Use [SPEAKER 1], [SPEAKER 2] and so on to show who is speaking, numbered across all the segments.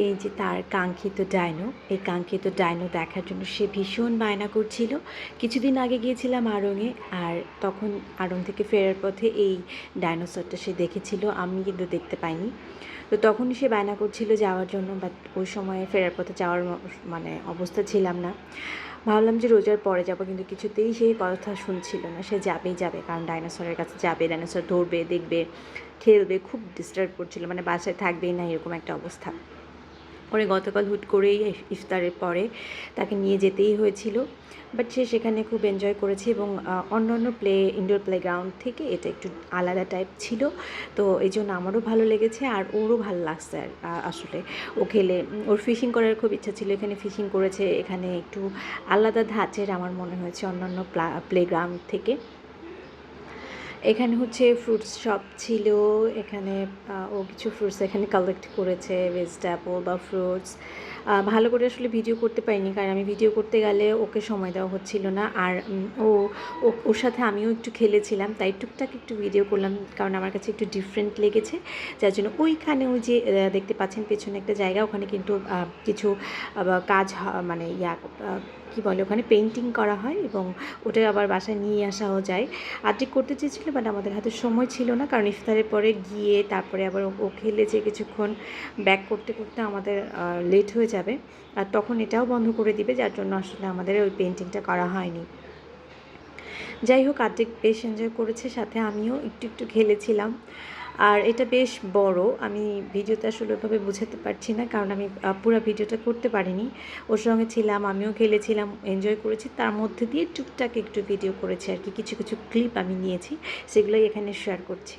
[SPEAKER 1] এই যে তার কাঙ্ক্ষিত ডাইনো, এই কাঙ্ক্ষিত ডাইনো দেখার জন্য সে ভীষণ বায়না করছিল। কিছুদিন আগে গিয়েছিলাম আড়ংয়ে আর তখন আড়ং থেকে ফেরার পথে এই ডাইনোসরটা সে দেখেছিল, আমি কিন্তু দেখতে পাইনি। তো তখনই সে বায়না করছিল যাওয়ার জন্য বাট ওই সময়ে ফেরার পথে যাওয়ার মানে অবস্থা ছিলাম না। ভাবলাম যে রোজার পরে যাব, কিন্তু কিছুতেই সেই কথা শুনছিল না। সে যাবেই যাবে, কারণ ডাইনোসরের কাছে যাবে, ডাইনোসর ধরবে, দেখবে, খেলবে, খুব ডিস্টার্ব করছিল মানে বাসায় থাকবেই না, এরকম একটা অবস্থা। পরে গতকাল হুট করেই ইফতারের পরে তাকে নিয়ে যেতেই হয়েছিল। বাট সে সেখানে খুব এনজয় করেছে এবং আহ, অন্যান্য প্লে ইনডোর প্লেগ্রাউন্ড থেকে এটা একটু আলাদা টাইপ ছিল। তো এই জন্য আমারও ভালো লেগেছে আর ওরও ভালো লাগছে আর আসলে। ও খেলে ওর ফিশিং করার খুব ইচ্ছা ছিল। এখানে ফিশিং করেছে এখানে একটু আলাদা ধাঁচের আমার মনে হয়েছে অন্যান্য প্লেগ্রাউন্ড থেকে। এখানে হচ্ছে ফ্রুটস শপ ছিল, এখানে ও কিছু ফ্রুটস এখানে কালেক্ট করেছে ভেজিটেবল বা ফ্রুটস ভালো করে আসলে ভিডিও করতে পারিনি, কারণ আমি ভিডিও করতে গেলে ওকে সময় দেওয়া হচ্ছিল না। আর ও ওর সাথে আমিও একটু খেলেছিলাম, তাই টুকটাক একটু ভিডিও করলাম, কারণ আমার কাছে একটু ডিফারেন্ট লেগেছে। যার জন্য ওইখানে ওই যে দেখতে পাচ্ছেন পেছনে একটা জায়গা, ওখানে কিন্তু কিছু কাজ মানে ইয়া কি বলে, ওখানে পেন্টিং করা হয় এবং ওটা আবার বাসায় নিয়ে আসাও যায়। আর্টিক করতে চেয়েছিলো বাট আমাদের হাতে সময় ছিল না, কারণ ইফতারের পরে গিয়ে তারপরে আবার ও- ও খেলেছে কিছুক্ষণ ব্যাক করতে করতে আমাদের লেট হয়ে যাবে। আর তখন এটাও বন্ধ করে দিবে, যার জন্য আসলে আমাদের ওই পেন্টিংটা করা হয়নি। যাই হোক আর্টিক বেশ এনজয় করেছে, সাথে আমিও একটু একটু খেলেছিলাম। আর এটা বেশ বড়। আমি ভিডিওতে আসলে ওইভাবে বোঝাতে পারছি না, কারণ আমি পুরো ভিডিওটা করতে পারিনি। ওর সঙ্গে ছিলাম, আমিও খেলেছিলাম এনজয় করেছি। তার মধ্যে দিয়ে টুকটাক একটু ভিডিও করেছি আর কি। কিছু কিছু ক্লিপ আমি নিয়েছি, সেগুলোই এখানে শেয়ার করছি।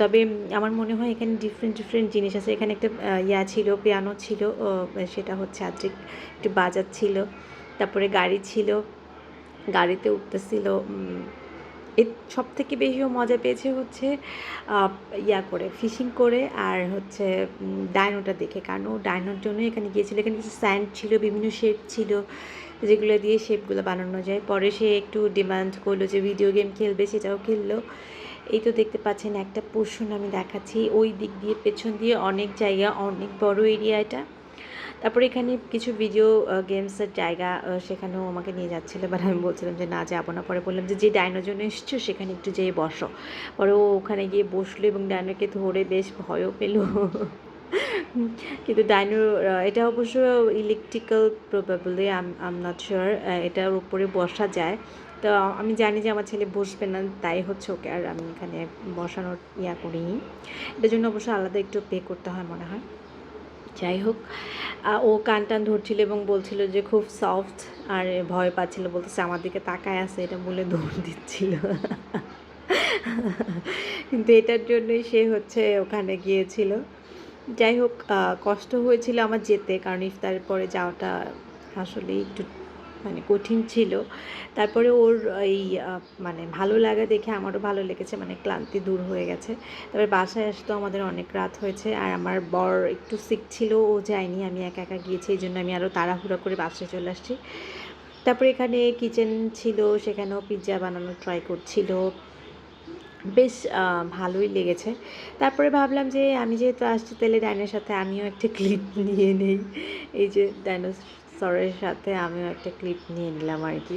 [SPEAKER 1] তবে আমার মনে হয় এখানে ডিফারেন্ট ডিফারেন্ট জিনিস আছে। এখানে একটা ইয়া ছিল পিয়ানো ছিল সেটা হচ্ছে আদ্রিক একটু বাজাচ্ছিল। তারপরে গাড়ি ছিল, গাড়িতে উঠতেছিল এর সব থেকে বেশিও মজা পেয়েছে হচ্ছে ইয়া করে ফিশিং করে আর হচ্ছে উম, ডাইনোটা দেখে। কারণ ও ডাইনোর জন্য এখানে গিয়েছিল। এখানে কিছু স্যান্ড ছিল বিভিন্ন শেপ ছিল যেগুলো দিয়ে শেপগুলো বানানো যায়। পরে সে একটু ডিমান্ড করল যে ভিডিও গেম খেলবে সেটাও খেললো। এই তো দেখতে পাচ্ছেন একটা পোর্শন আমি দেখাচ্ছি। ওই দিক দিয়ে পেছন দিয়ে অনেক জায়গা অনেক বড় এরিয়া এটা। তারপরে এখানে কিছু ভিডিও গেমসের জায়গা সেখানেও আমাকে নিয়ে যাচ্ছিল। বাট আমি বলছিলাম যে না যাব না। পরে বললাম যে যে ডাইনোর জন্য এসছো সেখানে একটু যেয়ে বসো। পরে ও ওখানে গিয়ে বসল এবং ডাইনোকে ধরে বেশ ভয়ও পেল। কিন্তু ডাইনোর আহ, এটা অবশ্য electrical probably um not sure এটার উপরে বসা যায়। তো আমি জানি যে আমার ছেলে বসবে না তাই হচ্ছে ওকে আর আমি এখানে বসানোর ইয়া করিনি। এটার জন্য অবশ্য আলাদা একটু পে করতে হয় মনে হয়। যাই হোক ও কান টান ধরছিল এবং বলছিল যে খুব সফট আর ভয় পাচ্ছিল, বলতেছে আমার দিকে তাকায় আছে, এটা বলে দৌড় দিচ্ছিল। কিন্তু এটার জন্যই সে হচ্ছে ওখানে গিয়েছিল। যাই হোক কষ্ট হয়েছিল আমার যেতে, কারণ ইফতারের পরে যাওয়াটা আসলে একটু মানে কঠিন ছিল। তারপরে ওর এই মানে ভালো লাগা দেখে আমারও ভালো লেগেছে মানে ক্লান্তি দূর হয়ে গেছে। তারপরে বাসায় আসতেও আমাদের অনেক রাত হয়েছে, আর আমার বর একটু সিক ছিল, ও যায়নি, আমি একা একা গিয়েছি, এই জন্য আমি আরও তাড়াহুড়া করে বাসায় চলে আসছি। তারপরে এখানে কিচেন ছিল, সেখানেও পিৎজা বানানোর ট্রাই করছিল। বেশ ভালোই লেগেছে। তারপরে ভাবলাম যে, আমি যেহেতু আসছি, তাহলে ডাইনের সাথে আমিও একটা ক্লিপ নিয়ে নেই। এই যে ডাইনোসরের সাথে আমিও একটা ক্লিপ নিয়ে নিলাম আর কি।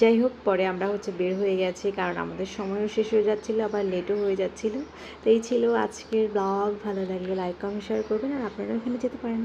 [SPEAKER 1] যাই হোক, পরে আমরা হচ্ছে বের হয়ে গেছি কারণ আমাদের সময়ও শেষ হয়ে যাচ্ছিল, আবার লেটও হয়ে যাচ্ছিল। তো এই ছিল আজকের ব্লগ ভালো লাগলে লাইক কমেন্ট শেয়ার করবেন আর আপনারা এখানে যেতে পারেন।